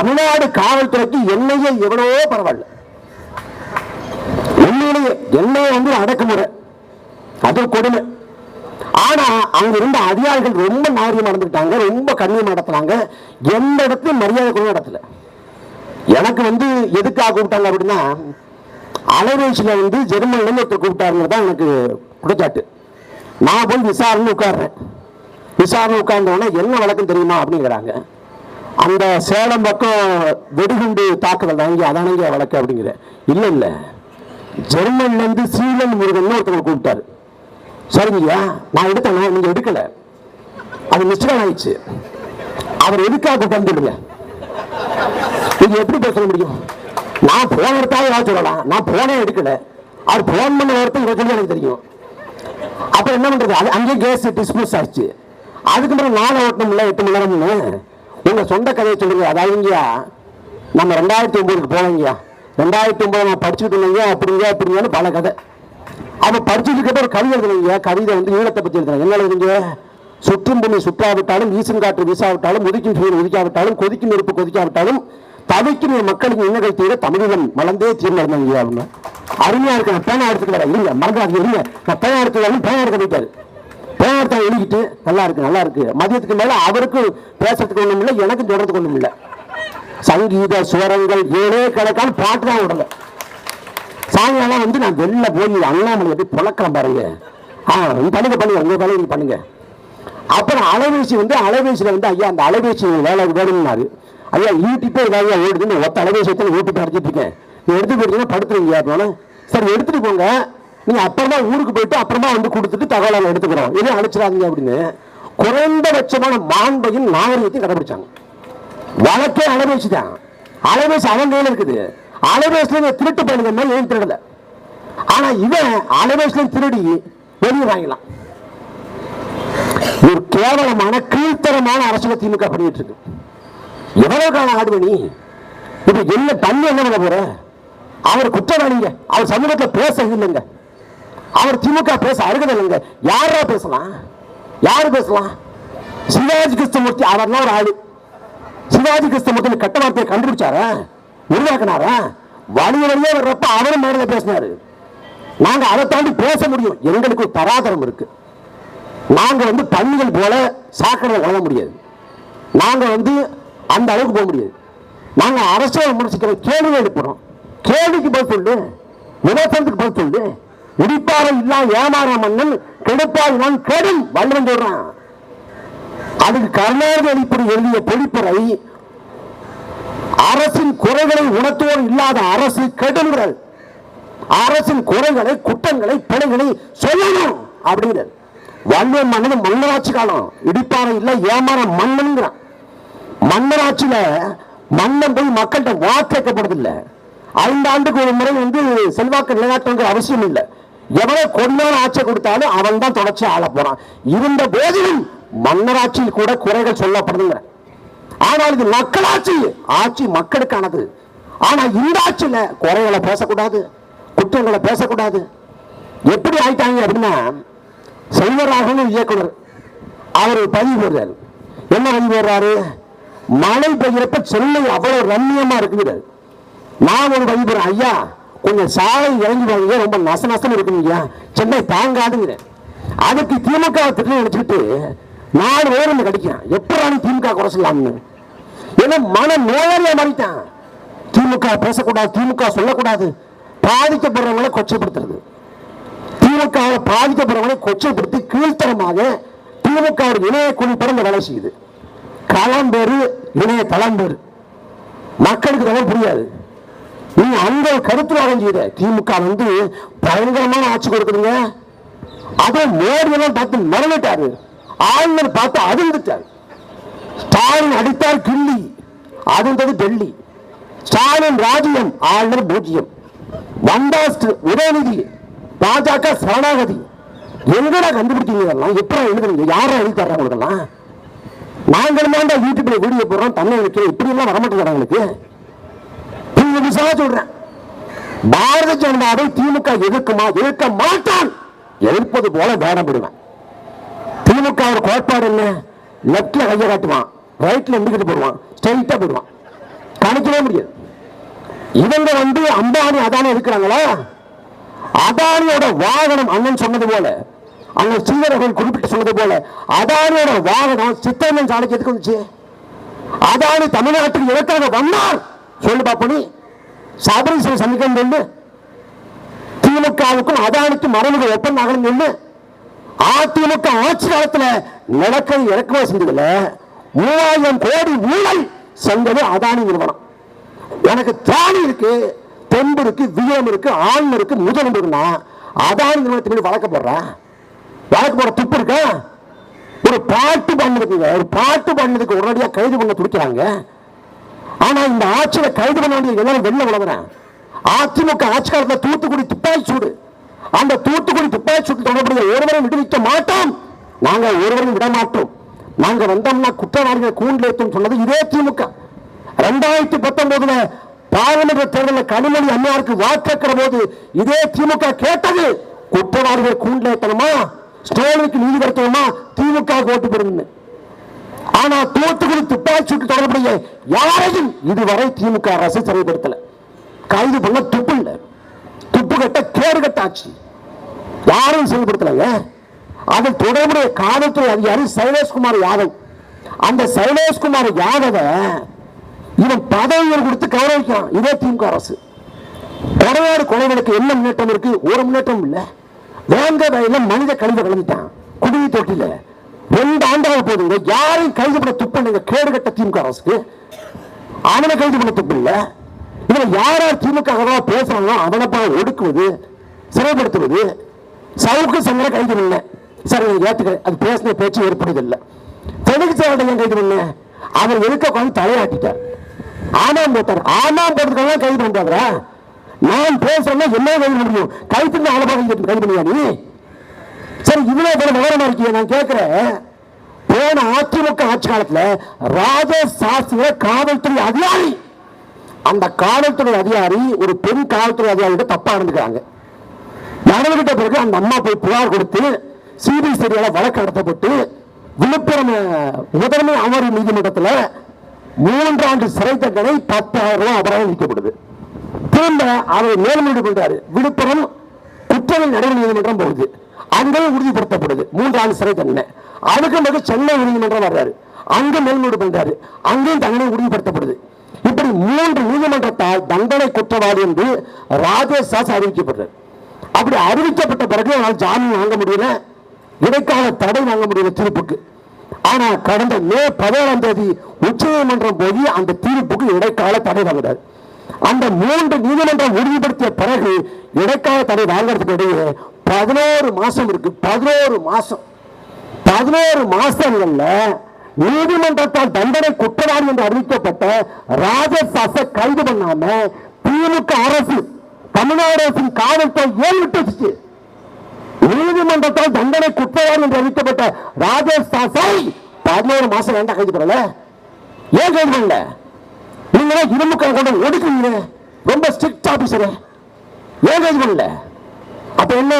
தமிழ்நாடு காவல்துறைக்கு என்னையே எவ்வளவோ பரவாயில்ல. உண்மையிலேயே என்னைய வந்து அடக்குமுறை. அது கொடுமை. ஆனா அங்க இருந்த அதிகாரிகள் ரொம்ப நாரியம் நடந்துட்டாங்க ரொம்ப கண்ணியம் நடத்துனாங்க எந்த இடத்துலயும் மரியாதை கூட நடத்தல. எனக்கு வந்து எதுக்காக கூப்பிட்டாங்க அப்படின்னா அலைவேசில வந்து ஜெர்மன்ல இருந்து ஒருத்தர் கூப்பிட்டாருங்க தான் எனக்கு குடச்சாட்டு நான் போய் விசாரணை உட்காடுறேன் விசாரணை உட்கார்ந்தவொடனே என்ன வழக்கம் தெரியுமா அப்படிங்கிறாங்க. அந்த சேலம் பக்கம் வெடிகுண்டு தாக்குதல் தாங்கி அதானங்க வழக்கு அப்படிங்கிற. இல்ல இல்ல. ஜெர்மன்ல இருந்து சீலன் முருகன் ஒருத்தவங்க கூப்பிட்டாரு. சரிங்கய்யா நான் எடுத்தேன் நீங்க எடுக்கல. அது மிஸ்டேக் ஆயிடுச்சு. அவர் எதுக்காக தந்துடுங்க நீங்க எப்படி பேச முடியும்? நான் போன எடுத்தாவது ஏதாவது சொல்லலாம். நான் போனே எடுக்கல. அவர் போன் பண்ண ஒருத்தர் சொல்லி எனக்கு தெரியும். அப்ப என்ன பண்றது? அது அங்கேயே கேஸ் டிஸ்மிஸ் ஆச்சு அதுக்கு பிறகு நாளை ஓட்டணும்ல எட்டு மணி நேரம்னு. உங்க சொந்த கதையை சொல்லுங்க. அதாவதுங்கய்யா நம்ம ரெண்டாயிரத்தி ஒன்பதுக்கு போனோங்கய்யா ரெண்டாயிரத்தி ஒன்பது நான் படிச்சுட்டு இருந்தீங்க அப்படிங்க அப்படிங்கன்னு பல கதை. அவன் படிச்சதுக்கப்புறம் ஒரு கவிதை எழுதுனீங்க கவிதை வந்து ஈழத்தை பற்றி எழுதுறேன் என்ன எழுதுங்க சுற்றும் பூமி சுற்றாவிட்டாலும் ஈசன் காற்று வீசாவிட்டாலும் உதிக்கும் சூரியன் உதிக்காவிட்டாலும் கொதிக்கும் நெருப்பு கொதிக்காவிட்டாலும் தவிக்கும் மக்களுக்கு மக்களின் தீர தமிழகம் மலர்ந்தே தீர்மானம் அவங்க அருமையா இருக்கு. நான் பேனா எடுத்துக்கிறேன் இருங்க. மறந்தாது இருங்க. நான் பேனா எடுத்துக்கிறேன் பேனா எடுக்க போயிட்டாரு பேனா எடுத்த எழுதிட்டு நல்லா இருக்கு நல்லா இருக்கு. மதியத்துக்கு மேல அவருக்கு பேசுறதுக்கு ஒண்ணும் இல்லை எனக்கு தொடர்றதுக்கு ஒண்ணும் இல்லை. சங்கீத சுவரங்கள் ஏழே கணக்கான பாட்டு தான் விடல சாயங்காலம் வந்து நான் வெளில போய் அண்ணாமலை எப்படி புழக்கிறேன் பாருங்க. ஆ நீ பண்ணுங்க பண்ணுங்க உங்க வேலையை பண்ணுங்க. அப்புறம் அலைபேசி வந்து அலைபேசியில வந்து ஐயா அந்த அலைபேசி வேலை வேணும்னாரு. ஐயா யூடியூப்பே ஏதாவது ஓடுதுன்னு ஒத்த அலைபேசி எடுத்து யூடியூப் அடிச்சிட்டு இருக்கேன். எடுத்து போயிட்டீங்கன்னா படுத்துருங்க அப்படின்னா சரி எடுத்துட்டு போங்க. நீங்க அப்புறமா ஊருக்கு போயிட்டு அப்புறமா வந்து கொடுத்துட்டு தகவலை எடுத்துக்கிறோம் எதுவும் அழைச்சிடாதீங்க அப்படின்னு. குறைந்தபட்சமான மாண்பையும் நாகரிகத்தையும் கடைபிடிச்சாங்க வழக்கே அலைபேசி தான் அலைபேசி அவன் கையில் இருக்குது. அலைபேசில திருட்டு பண்ணுங்க மாதிரி ஏன் திருடல. ஆனா இவன் அலைபேசில திருடி வெளியே வாங்கலாம் ஒரு கேவலமான கீழ்த்தரமான அரசியலை திமுக பண்ணிட்டு இருக்கு. எவ்வளவு காலம் ஆடுவணி இப்ப என்ன தண்ணி என்ன பண்ண போற? அவர் குற்றவாளிங்க. அவர் சமூகத்தில் பேச இல்லைங்க. அவர் திமுக பேச அருகதில்லைங்க யாரா பேசலாம்? யாரு பேசலாம்? சிவாஜி கிருஷ்ணமூர்த்தி அவர்லாம் ஒரு ஆளு. சிவாஜி கிருஷ்ணமூர்த்தி கட்ட வார்த்தையை கண்டுபிடிச்சாரா? உருவாக்கினாரா? வழி வழியே வர்றப்ப அவரும் மேல பேசினாரு. நாங்க அதை தாண்டி பேச முடியும். எங்களுக்கு ஒரு தராதரம் இருக்கு. நாங்க வந்து பள்ளிகள் போல சாக்கடை வளர முடியாது. நாங்க வந்து அந்த அளவுக்கு போக முடியாது. நாங்க அரசியல் முடிச்சுக்கிற கேள்வி எழுப்புறோம். கேள்விக்கு பதில் சொல்லு. விமர்சனத்துக்கு பதில் சொல்லு. இடிப்பாறை இல்லா ஏமாற மன்னன் கெடுப்பாய் நான் கெடும் வல்லவன் சொல்றான். அதுக்கு கருணாநிதி அடிப்படை எழுதிய பொழிப்புரை அரசின் குறைகளை உணர்த்துவோர் இல்லாத அரசு கெடுங்கள் அரசின் குறைகளை குற்றங்களை பிழைகளை சொல்லணும் அப்படிங்கிறது வல்லுவன் மன்னன் மன்னராட்சி காலம் இடிப்பாறை இல்ல ஏமாற மன்னனுங்கிறான். மன்னராட்சியில மன்னன் போய் மக்கள்கிட்ட வாக்கு கேட்கப்படுறது ஐந்து ஆண்டுக்கு ஒரு முறை வந்து செல்வாக்கு நிலைநாட்டுங்கிற அவசியம் இல்லை. எவ்வளவு கொண்டான ஆட்சி கொடுத்தாலும் அவன் தான் தொடர்ச்சி ஆள போறான். இருந்த போதிலும் மன்னராட்சியில் கூட குறைகள் சொல்லப்படுதுங்க. ஆனால் இது மக்களாட்சி ஆட்சி மக்களுக்கானது. ஆனா இந்த ஆட்சியில குறைகளை பேசக்கூடாது குற்றங்களை பேசக்கூடாது. எப்படி ஆயிட்டாங்க அப்படின்னா செல்வராகவன் இயக்குனர் அவர் பதிவு போடுறாரு என்ன பதிவு போடுறாரு மழை பெய்யறப்ப சென்னை அவ்வளவு ரம்மியமா இருக்குது நான் ஒரு பதிவு போடுறேன் ஐயா கொஞ்சம் சாலை இறங்கி வாங்க ரொம்ப நச நசம் இருக்குங்க சென்னை தாங்காதுங்கிறேன் அதுக்கு திமுக திட்டம் நினைச்சுக்கிட்டு நாலு பேர் கடிக்கிறான். எப்படி திமுக குறை சொல்லலாம்னு ஏன்னா மன நோயாளியா மாறிட்டான். திமுக பேசக்கூடாது திமுக சொல்லக்கூடாது. பாதிக்கப்படுறவங்களை கொச்சைப்படுத்துறது. திமுக பாதிக்கப்படுறவங்களை கொச்சைப்படுத்தி கீழ்த்தரமாக திமுக ஒரு இணைய குழு பிறந்த வேலை செய்யுது. களம் பேரு இணைய தளம் பேரு மக்களுக்கு இதெல்லாம் புரியாது. நீ அந்த கருத்து செய்த. திமுக வந்து பயங்கரமான ஆட்சி கொடுக்குறீங்க அதே மோடி எல்லாம் பார்த்து மறந்துட்டாரு. ஆளுநர் பார்த்து அதிர்ந்துட்டார். ஸ்டாலின் அடித்தார் கிள்ளி. அதிர்ந்தது டெல்லி ஸ்டாலின் ராஜ்யம் ஆளுநர் பூஜ்யம். வந்தாஸ்ட் உதயநிதி பாஜக சரணாகதி. எங்கடா கண்டுபிடிச்சீங்க இதெல்லாம்? எப்படி எழுதுறீங்க? யாரா எழுதி தர்றாங்க உங்களுக்கெல்லாம்? நாங்களும் தான் யூடியூப்ல வீடியோ போடுறோம் தமிழ் வைக்கிறோம் இப்படி எல்லாம் வரமாட்டேங்கிறாங்களுக்கு நிமிஷமா சொல்றேன். பாரத ஜனதாவை திமுக எதிர்க்குமா? எதிர்க்க மாட்டான். எதிர்ப்பது போல வேடம் வேடப்படுவேன் திமுக ஒரு கோட்பாடு என்ன? லெப்ட்ல கையை காட்டுவான். ரைட்ல எந்திக்கிட்டு போடுவான். ஸ்ட்ரைட்டா போடுவான். கணிக்கவே முடியாது. இவங்க வந்து அம்பானி அதானி இருக்கிறாங்களா? அதானியோட வாகனம் அண்ணன் சொன்னது போல அண்ணன் சீவரர்கள் குறிப்பிட்டு சொன்னது போல அதானியோட வாகனம் சித்தரஞ்சன் சாலைக்கு எதுக்கு வந்துச்சு. அதானி தமிழ்நாட்டுக்கு எதற்காக வந்தார். சொல்லு பாப்பனி சபரிசை சந்திக்கணும் சொல்லு திமுகவுக்கும் அதானிக்கும் மறைமுக ஒப்பந்தம் ஆகணும் சொல்லு அதிமுக ஆட்சி காலத்தில் நடக்கிறது இறக்குமதி செஞ்சதுல மூவாயிரம் கோடி ஊழல் செஞ்சது அதானி நிறுவனம். எனக்கு திராணி இருக்கு தெம்பு இருக்கு வீரம் இருக்கு ஆண் இருக்கு முதலம் இருக்குன்னா அதானி நிறுவனத்தின் வழக்க போடுறேன் வழக்கு போட துப்பு இருக்கா? ஒரு பாட்டு பண்ணதுக்குங்க ஒரு பாட்டு பண்ணதுக்கு உடனடியாக கைது பண்ண துடிக்கிறாங்க. ஆனா இந்த ஆட்சியில கைது பண்ண வேண்டிய எல்லாரும் வெளில உழவுறேன். அதிமுக ஆட்சி காலத்தில் தூத்துக்குடி துப்பாக்கி சூடு. அந்த தூத்துக்குடி துப்பாக்கி சூடு தொடர்புடைய ஒருவரும் விடுவிக்க மாட்டோம். நாங்க ஒருவரும் விட மாட்டோம். நாங்க வந்தோம்னா குற்றவாளிகளை கூண்டிலேற்றும் சொன்னது இதே திமுக. ரெண்டாயிரத்தி பத்தொன்பதுல பாராளுமன்ற தேர்தலில் கனிமொழி அம்மையாருக்கு வாக்களிக்கிற போது இதே திமுக கேட்டது. குற்றவாளிகள் கூண்டிலேற்றணுமா ஸ்டேலுக்கு நீதி கிடைக்கணுமா? திமுக ஓட்டு போடுங்க நான் தூத்துக்குடி துப்பாக்கி சுட்டு தொடர்புடைய யாரையும் இதுவரை திமுக அரசு சிறைப்படுத்தல. கைது பண்ண துப்பு இல்லை. துப்பு கட்ட கேடு கட்ட ஆட்சி யாரும் செயல்படுத்தலங்க அதில் தொடர்புடைய காவல்துறை அதிகாரி சைலேஷ்குமார் யாதவ். அந்த சைலேஷ்குமார் யாதவ இவன் பதவிகள் கொடுத்து கௌரவிக்கிறான். இதே திமுக அரசு. கடவாடு கொலைகளுக்கு என்ன முன்னேற்றம் இருக்கு? ஒரு முன்னேற்றம் இல்ல. வேங்க வயல மனித கழிவு கலந்துட்டான் குடிநீ தொட்டில ரெண்டு ஆண்டாக போதுங்க. யாரையும் கைது பண்ண துப்பு கேடு கட்ட திமுக அரசுக்கு. அவனை கைது பண்ண துப்பு இல்ல. இதுல யார் யார் திமுக ஆதரவா பேசுறாங்களோ அவனை போய் ஒடுக்குவது சிறைப்படுத்துவது சவுக்கு சங்கர கைது பண்ணல சரி நான் ஏத்துக்கிறேன் அது பேசின பேச்சு ஏற்படுது இல்ல. தெலுங்கு சேவட்டை ஏன் கைது பண்ண? அவர் எதுக்க உட்காந்து தலையாட்டிட்டார். ஆமாம் போட்டார். ஆமாம் போட்டதுக்கெல்லாம் கைது பண்றாங்களா நான் பேசுறேன்னா என்ன கைது பண்ண முடியும்? கைத்து ஆளப்பாக கைது பண்ணியா நீ? சரி இவ்வளவு பேர் விவரமா இருக்கீங்க. நான் கேட்கிறேன் போன அதிமுக ஆட்சி காலத்துல ராஜ சாஸ்திர காவல்துறை அதிகாரி. அந்த காவல்துறை அதிகாரி ஒரு பெண் காவல்துறை அதிகாரிகிட்ட தப்பா இருந்துக்கிறாங்க நடந்துகிட்ட பிறகு அந்த அம்மா போய் புகார் கொடுத்து சிபிசிஐடியால வழக்கு நடத்தப்பட்டு விழுப்புரம் முதன்மை அமர்வு நீதிமன்றத்தில் மூன்றாண்டு சிறை தண்டனை பத்தாயிரம் ரூபாய் அபராதம் விதிக்கப்படுது. திரும்ப அவர் மேல்முறையீடு பண்றாரு. விழுப்புரம் குற்றவியல் நடைமுறை நீதிமன்றம் போகுது. அங்கேயும் உறுதிப்படுத்தப்படுது. மூன்றாண்டு சிறை தண்டனை. அதுக்கு பிறகு சென்னை நீதிமன்றம் வர்றாரு. அங்க மேல்முறையீடு பண்றாரு. அங்கேயும் தண்டனை உறுதிப்படுத்தப்படுது. இப்படி மூன்று நீதிமன்றத்தால் தண்டனை குற்றவாளி என்று ராஜேஷ் சாஸ் அறிவிக்கப்படுறார். அப்படி அறிவிக்கப்பட்ட பிறகு அவனால் ஜாமீன் வாங்க முடியல. இடைக்கால தடை வாங்க முடியல தீர்ப்புக்கு. ஆனா கடந்த மே பதினேழாம் தேதி உச்ச நீதிமன்றம் போய் அந்த தீர்ப்புக்கு இடைக்கால தடை வாங்குறாரு. அந்த மூன்று நீதிமன்றம் உறுதிப்படுத்திய பிறகு இடைக்கால தடை வாங்குறதுக்கு இடையே பதினோரு மாசம் இருக்கு. பதினோரு மாசம். பதினோரு மாசங்கள்ல நீதிமன்றத்தால் தண்டனை குற்றவாளி என்று அறிவிக்கப்பட்ட ராஜசாச கைது பண்ணாம திமுக அரசு தமிழ்நாடு அரசின் காவல்துறை ஏன் விட்டு நீதிமன்றத்தால் தண்டனை குற்றவாளி என்று அறிவிக்கப்பட்ட ராஜசாசை பதினோரு மாசம் வேண்டாம் கைது பண்ணல? ஏன் கைது பண்ணல? நீங்க இரும்பு கொண்டு ரொம்ப ஸ்ட்ரிக்ட் ஆபீசர் ஏன் கைது பண்ணல? அப்ப என்ன?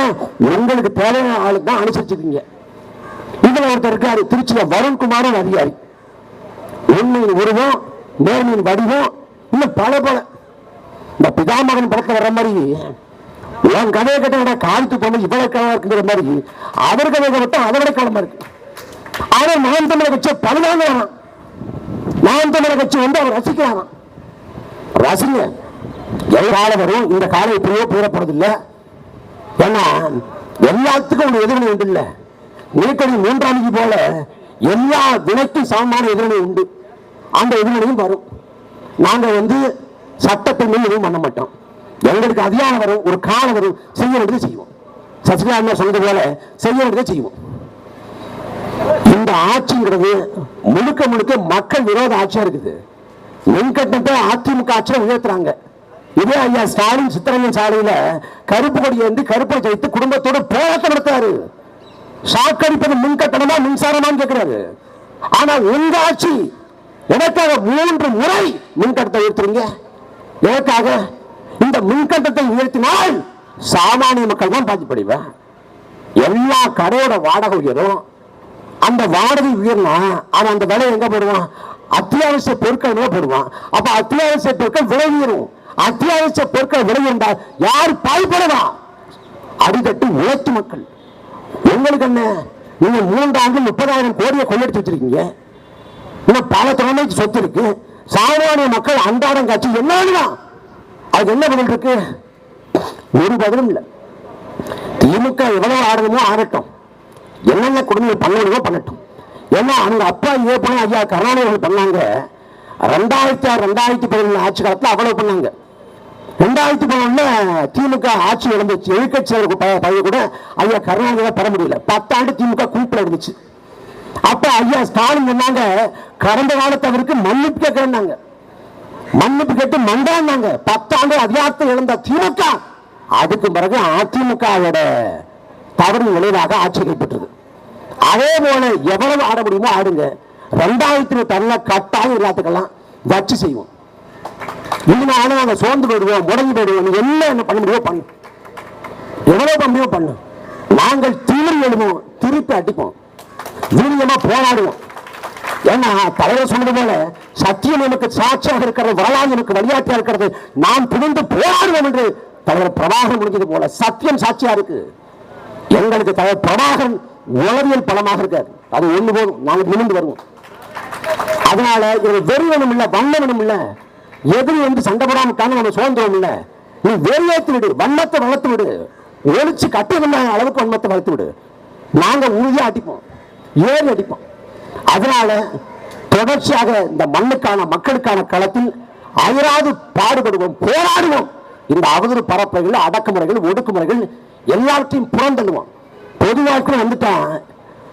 உங்களுக்கு தேவையான ஆளுக்கு தான் அனுசரிச்சிருக்கீங்க இதுல ஒருத்தர் இருக்காரு திருச்சியில வருண்குமாரும் அதிகாரி. உண்மையின் உருவம் நேர்மையின் வடிவம் இன்னும் பல பல. இந்த பிதாமகன் படத்துல வர்ற மாதிரி என் கதையை கட்ட காலத்து போன இவ்வளவு கவலை இருக்குங்கிற மாதிரி. அவர் கதையை கட்ட அதை விட கவலமா இருக்கு. ஆனா நான் தமிழக கட்சி பதினாலாம் நான் தமிழக கட்சி வந்து அவர் ரசிக்கிறாராம் ரசிங்க எதிரால வரும்? இந்த காலம் இப்படியோ போயிடப்படுறது இல்லை ஏன்னா எல்லாத்துக்கும் ஒரு எதிர்வினை உண்டு இல்ல. நிலக்கடி மூன்றாம் போல எல்லா வினைக்கும் சமமான எதிர்வினை உண்டு. அந்த எதிர்வினையும் வரும். நாங்க வந்து சட்டத்தை மீறி எதுவும் பண்ண மாட்டோம். எங்களுக்கு அதிகாரம் வரும் ஒரு காலம் வரும் செய்ய வேண்டியதை செய்வோம். சசிகலா அம்மா சொன்னது போல செய்ய வேண்டியதை செய்வோம். இந்த ஆட்சிங்கிறது முழுக்க முழுக்க மக்கள் விரோத ஆட்சியா இருக்குது. மின்கட்டத்தை அதிமுக ஆட்சியை உயர்த்துறாங்க. இதே ஐயா ஸ்டாலின் சித்தரஞ்சன் சாலையில கருப்பு கொடி வந்து கருப்பை வைத்து குடும்பத்தோட போராட்டம் நடத்தாரு சாக்கடிப்பது மின் கட்டணமா மின்சாரமான்னு கேட்கிறாரு ஆனால் உங்க ஆட்சி எனக்காக மூன்று முறை மின் கட்டணத்தை உயர்த்துறீங்க. எதற்காக இந்த மின்கட்டத்தை உயர்த்தினால் சாமானிய மக்கள் தான் பாதிப்படைவேன் எல்லா கடையோட வாடகை உயரும் அந்த வாடகை உயர்னா அவன் அந்த விலை எங்க போடுவான்? அத்தியாவசிய பொருட்கள் போடுவான். அப்ப அத்தியாவசிய பொருட்கள் உயரும். அத்தியாவசிய பொருட்கள் விளைவிருந்தால் யார் பாய்படுவா அடித்தட்டு உழைத்து மக்கள். உங்களுக்கு என்ன? நீங்க மூன்றாண்டு முப்பதாயிரம் கோடியை கொள்ளடிச்சு வச்சிருக்கீங்க. இன்னும் பல தலைமைக்கு சொத்து இருக்கு. சாமானிய மக்கள் அன்றாடம் காட்சி என்ன அது என்ன பதில் இருக்கு? ஒரு பதிலும் இல்லை. திமுக எவ்வளவு ஆடணுமோ ஆடட்டும். என்னென்ன குடும்பம் பண்ணணுமோ பண்ணட்டும். ஏன்னா அவங்க அப்பா இதே போல ஐயா கருணாநிதி பண்ணாங்க. ரெண்டாயிரத்தி ஆறு ரெண்டாயிரத்தி பதினொன்று ஆட்சி காலத்தில் அவ்வளவு பண்ணாங்க. ரெண்டாயிரத்தி பதினொன்னு திமுக ஆட்சி இழந்துச்சு எதிர்கட்சியர் பதவி கூட ஐயா கருணாநிதி பெற முடியல. பத்தாண்டு திமுக கூப்பிட இருந்துச்சு. அப்ப ஐயா ஸ்டாலின் சொன்னாங்க கடந்த காலத்தவருக்கு மன்னிப்பு கேட்கிறேன்னாங்க. மன்னிப்பு கேட்டு மண்டாங்க பத்தாண்டு அதிகாரத்தை இழந்த திமுக. அதுக்கு பிறகு அதிமுகவோட தவறு விளைவாக ஆட்சி கைப்பற்றது அதே போல எவ்வளவு ஆட முடியுமோ ஆடுங்க. ரெண்டாயிரத்தி தள்ள கட்டாயம் எல்லாத்துக்கெல்லாம் வச்சு செய்வோம். இதனால நாங்கள் சோர்ந்து போயிடுவோம் முடங்கி போயிடுவோம். நீ என்ன என்ன பண்ண முடியுமோ பண்ணு. எவ்வளோ பண்ண முடியுமோ பண்ணு. நாங்கள் திமிரி எழுதுவோம் திருப்பி அடிப்போம். வீரியமாக போராடுவோம். ஏன்னா தலைவர் சொன்னது போல சத்தியம் எனக்கு சாட்சியாக இருக்கிறது வரலாறு எனக்கு வழியாட்டியா இருக்கிறது. நாம் புரிந்து போராடுவோம் என்று தலைவர் பிரபாகரன் முடிஞ்சது போல சத்தியம் சாட்சியா இருக்கு. எங்களுக்கு தலைவர் பிரபாகரன் உளவியல் பலமாக இருக்காது அது ஒண்ணு போதும். நாங்கள் நிமிந்து வருவோம். அதனால இது வெறி இல்லை வண்ணவனும் இல்லை. எதிரி வந்து சண்டை போடாம காண நம்ம சுதந்திரம் இல்ல. நீ வேலையத்து விடு வண்ணத்தை வளர்த்து விடு. ஒழிச்சு கட்டுகின்ற அளவுக்கு வன்மத்தை வளர்த்து விடு. நாங்க உறுதியா அடிப்போம். ஏறி அடிப்போம். அதனால தொடர்ச்சியாக இந்த மண்ணுக்கான மக்களுக்கான களத்தில் அயராது பாடுபடுவோம் போராடுவோம். இந்த அவதூறு பரப்புரைகள் அடக்குமுறைகள் ஒடுக்குமுறைகள் எல்லாவற்றையும் புறந்தள்ளுவோம். பொது வாழ்க்கையில் வந்துட்டா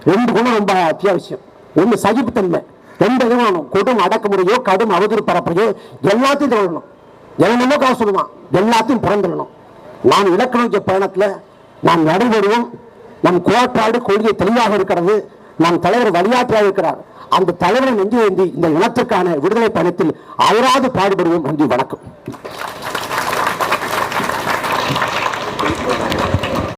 ரெண்டு குணம் ரொம்ப அத்தியாவசியம். ஒன்று சகிப்புத்தன்மை. ரெண்டு இதுவும் வேணும் கொடும் அடக்குமுறையோ கடும் அவதூறு பரப்புறையோ எல்லாத்தையும் தொடரணும் என்னென்னமோ காசு சொல்லுவான். எல்லாத்தையும் புறந்துடணும் நான் இலக்கு நோக்கிய பயணத்தில் நாம் நடைபெறுவோம். நம் கோட்பாடு கொள்கை தெளிவாக இருக்கிறது. நம் தலைவர் வழியாற்றியாக இருக்கிறார். அந்த தலைவரை நெஞ்சு ஏந்தி இந்த இனத்திற்கான விடுதலை பயணத்தில் அயராது பாடுபடுவோம் நன்றி வணக்கம்.